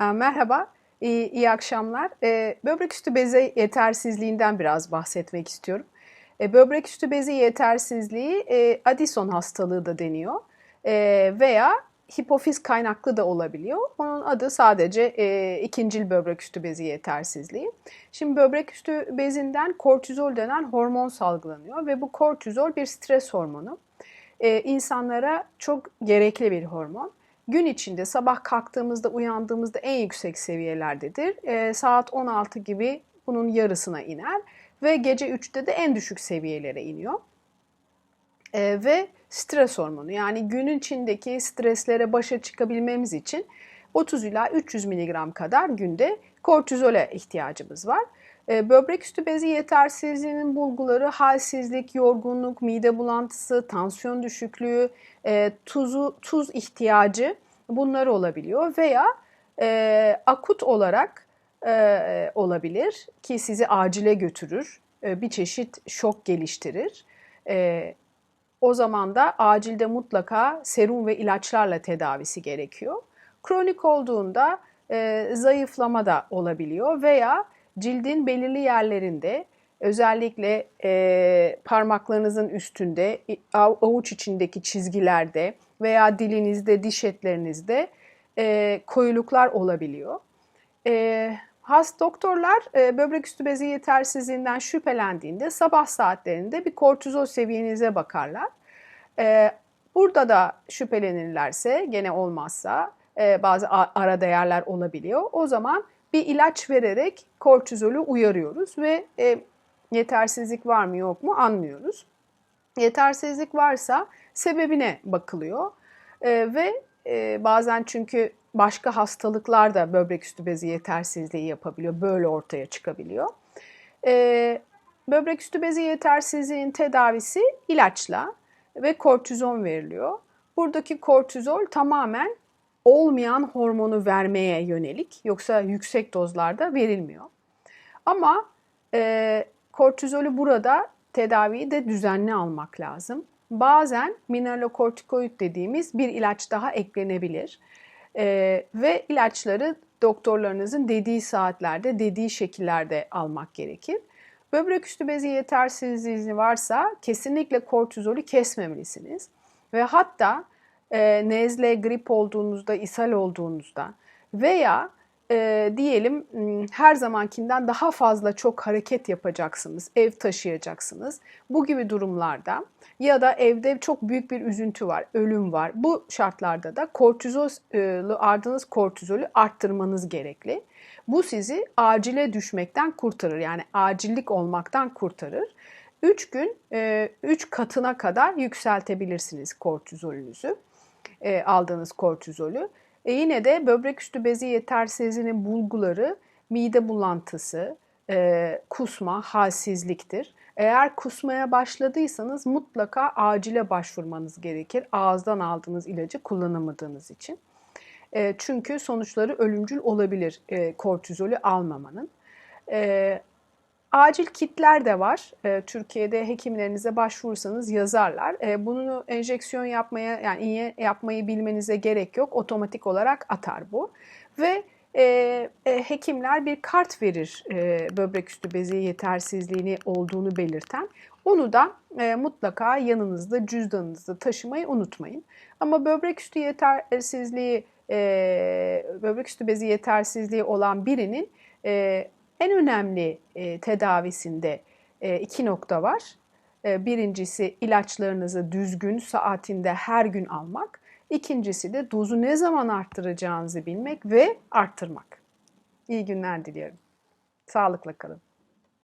Merhaba, iyi, iyi akşamlar. Ee, Böbrek üstü bezi yetersizliğinden biraz bahsetmek istiyorum. Ee, Böbrek üstü bezi yetersizliği e, Addison hastalığı da deniyor Ee, veya hipofiz kaynaklı da olabiliyor. Onun adı sadece e, ikincil böbrek üstü bezi yetersizliği. Şimdi böbrek üstü bezinden kortizol denen hormon salgılanıyor ve bu kortizol bir stres hormonu. Ee, insanlara çok gerekli bir hormon. Gün içinde sabah kalktığımızda uyandığımızda en yüksek seviyelerdedir. Ee, saat 16 gibi bunun yarısına iner ve gece 3'te de en düşük seviyelere iniyor. Ee, ve stres hormonu yani günün içindeki streslere başa çıkabilmemiz için 30 ila 300 mg kadar günde kortizole ihtiyacımız var. Ee, böbrek üstü bezi yetersizliğinin bulguları halsizlik, yorgunluk, mide bulantısı, tansiyon düşüklüğü, e, tuzu tuz ihtiyacı bunlar olabiliyor veya e, akut olarak e, olabilir ki sizi acile götürür, e, bir çeşit şok geliştirir. E, o zaman da acilde mutlaka serum ve ilaçlarla tedavisi gerekiyor. Kronik olduğunda e, zayıflama da olabiliyor veya cildin belirli yerlerinde özellikle e, parmaklarınızın üstünde, avuç içindeki çizgilerde veya dilinizde, diş etlerinizde e, koyuluklar olabiliyor. E, has doktorlar e, böbrek üstü bezi yetersizliğinden şüphelendiğinde sabah saatlerinde bir kortizol seviyenize bakarlar. E, burada da şüphelenirlerse gene olmazsa e, bazı ara değerler olabiliyor. O zaman bir ilaç vererek kortizolü uyarıyoruz ve e, yetersizlik var mı yok mu anlıyoruz. Yetersizlik varsa sebebine bakılıyor e, ve bazen çünkü başka hastalıklar da böbrek üstü bezi yetersizliği yapabiliyor. Böyle ortaya çıkabiliyor. E, böbrek üstü bezi yetersizliğin tedavisi ilaçla ve kortizon veriliyor. Buradaki kortizol tamamen olmayan hormonu vermeye yönelik yoksa yüksek dozlarda verilmiyor. Ama e, kortizolü burada tedaviyi de düzenli almak lazım. Bazen mineralokortikoid dediğimiz bir ilaç daha eklenebilir. E, ve ilaçları doktorlarınızın dediği saatlerde, dediği şekillerde almak gerekir. Böbrek üstü bezi yetersizliği varsa kesinlikle kortizolü kesmemelisiniz. Ve hatta e, nezle, grip olduğunuzda, ishal olduğunuzda veya e, diyelim her zamankinden daha fazla çok hareket yapacaksınız, ev taşıyacaksınız. Bu gibi durumlarda ya da evde çok büyük bir üzüntü var, ölüm var. Bu şartlarda da kortizol ardınız kortizolü arttırmanız gerekli. Bu sizi acile düşmekten kurtarır. Yani acillik olmaktan kurtarır. 3 gün 3 katına kadar yükseltebilirsiniz kortizolünüzü. E, aldığınız kortizolü. E yine de böbrek üstü bezi yetersizliğinin bulguları mide bulantısı, e, kusma, halsizliktir. Eğer kusmaya başladıysanız mutlaka acile başvurmanız gerekir. Ağızdan aldığınız ilacı kullanamadığınız için. E, çünkü sonuçları ölümcül olabilir e, kortizolü almamanın. E, Acil kitler de var. E, Türkiye'de hekimlerinize başvurursanız yazarlar. E, bunu enjeksiyon yapmaya yani iğne yapmayı bilmenize gerek yok. Otomatik olarak atar bu. Ve e, e, hekimler bir kart verir e, böbrek üstü bezi yetersizliğini olduğunu belirten. Onu da e, mutlaka yanınızda, cüzdanınızda taşımayı unutmayın. Ama böbrek üstü yetersizliği, e, böbrek üstü bezi yetersizliği olan birinin e, en önemli e, tedavisinde e, iki nokta var. E, birincisi ilaçlarınızı düzgün saatinde her gün almak. İkincisi de dozu ne zaman arttıracağınızı bilmek ve arttırmak. İyi günler diliyorum. Sağlıkla kalın.